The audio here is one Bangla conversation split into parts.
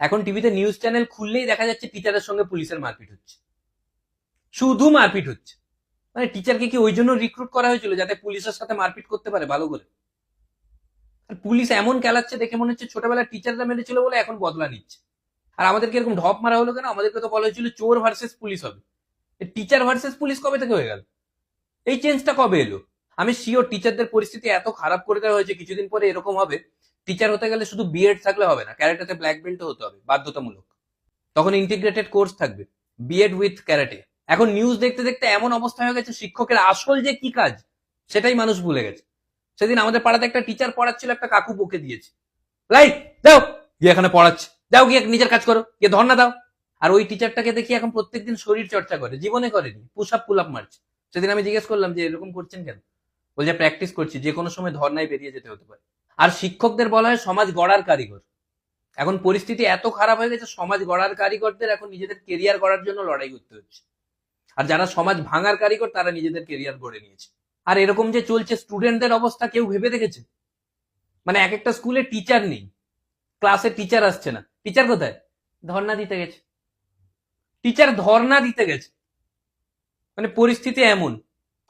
এখন টিভিতে নিউজ চ্যানেল খুললেই দেখা যাচ্ছে টিচারের সঙ্গে পুলিশের মারপিট হচ্ছে। শুধু মারপিট হচ্ছে। মানে টিচারকে কি ওই জন্য রিক্রুট করা হয়েছিল যাতে পুলিশের সাথে মারপিট করতে পারে ভালো করে? আর পুলিশ এমন খেলাচ্ছে দেখে মনে হচ্ছে ছোটবেলায় টিচাররা মেরেছিল বলে এখন বদলা নিচ্ছে। আর আমাদেরকে এরকম ঢপ মারা হলো কেন? আমাদেরকে তো বলা হয়েছিল চোর ভার্সেস পুলিশ হবে। টিচার ভার্সেস পুলিশ কবে থেকে হয়ে গেল? এই চেঞ্জটা কবে এলো? আমি শিওর টিচারদের পরিস্থিতি এত খারাপ করে দেওয়া হয়েছে, কিছুদিন পরে এরকম হবে। টিচার হতে গেলে শুধু বিএড থাকলে হবে না ক্যারেটাতে ব্ল্যাক বেল্টও হতে হবে, বাধ্যতামূলক। তখন ইন্টিগ্রেটেড কোর্স থাকবে বিএড উইথ ক্যারাটে এখন নিউজ দেখতে দেখতে এমন অবস্থা হয়ে গেছে, শিক্ষকের আসল যে কি কাজ, সেটাই মানুষ ভুলে গেছে। সেদিন আমাদের পাড়াতে একটা টিচার পড়াচ্ছিল, একটা কাকু বকে দিয়েছে। লাইট দাও গিয়ে এখানে পড়াচ্ছে। দাও গিয়ে নিজের কাজ করো, গিয়ে ধর্ণা দাও। আর ওই টিচারটাকে দেখি এখন প্রত্যেকদিন শরীর চর্চা করে, জীবনে করেনি পুশ আপ পুল আপ মারছে। সেদিন আমি জিজ্ঞেস করলাম যে, এরকম করছেন কেন? বলছে প্র্যাকটিস করছি, যে কোনো সময় ধর্নায় বেরিয়ে যেতে হতে পারে। আর শিক্ষকদের বলা হয় সমাজ গড়ার কারিগর। এখন পরিস্থিতি এত খারাপ হয়ে গেছে, সমাজ গড়ার কারিগরদের এখন নিজেদের কেরিয়ার গড়ার জন্য লড়াই করতে হচ্ছে। আর যারা সমাজ ভাঙার কারিগর, তারা নিজেদের কেরিয়ার গড়ে নিয়েছে। আর এরকম যে চলছে স্টুডেন্টদের অবস্থা কেউ ভেবে দেখেছে? মানে এক একটা স্কুলে টিচার নেই। ক্লাসে টিচার আসছে না। টিচার কোথায়? ধর্না দিতে গেছে। টিচার ধর্না দিতে গেছে। মানে পরিস্থিতি এমন।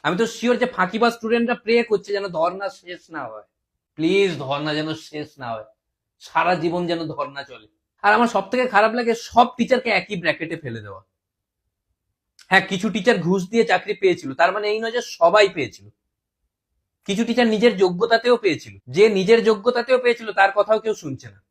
আমি তো শিওর যে ফাঁকিবাজ স্টুডেন্টরা প্রে করছে যেন ধর্ণা শেষ না হয়। প্লিজ ধর্ণা যেন শেষ না হয়। সারা জীবন যেন ধর্ণা চলে। আর আমার সব থেকে খারাপ লাগে, সব টিচারকে একই ব্র্যাকেটে ফেলে দেওয়া। হ্যাঁ কিছু টিচার ঘুষ দিয়ে চাকরি পেয়েছিল, তার মানে এই নয় যে সবাই পেয়েছিল। কিছু টিচার নিজের যোগ্যতাতেও পেয়েছিল। যে নিজের যোগ্যতাতেও পেয়েছিল, তার কথাও কেউ শুনছে না।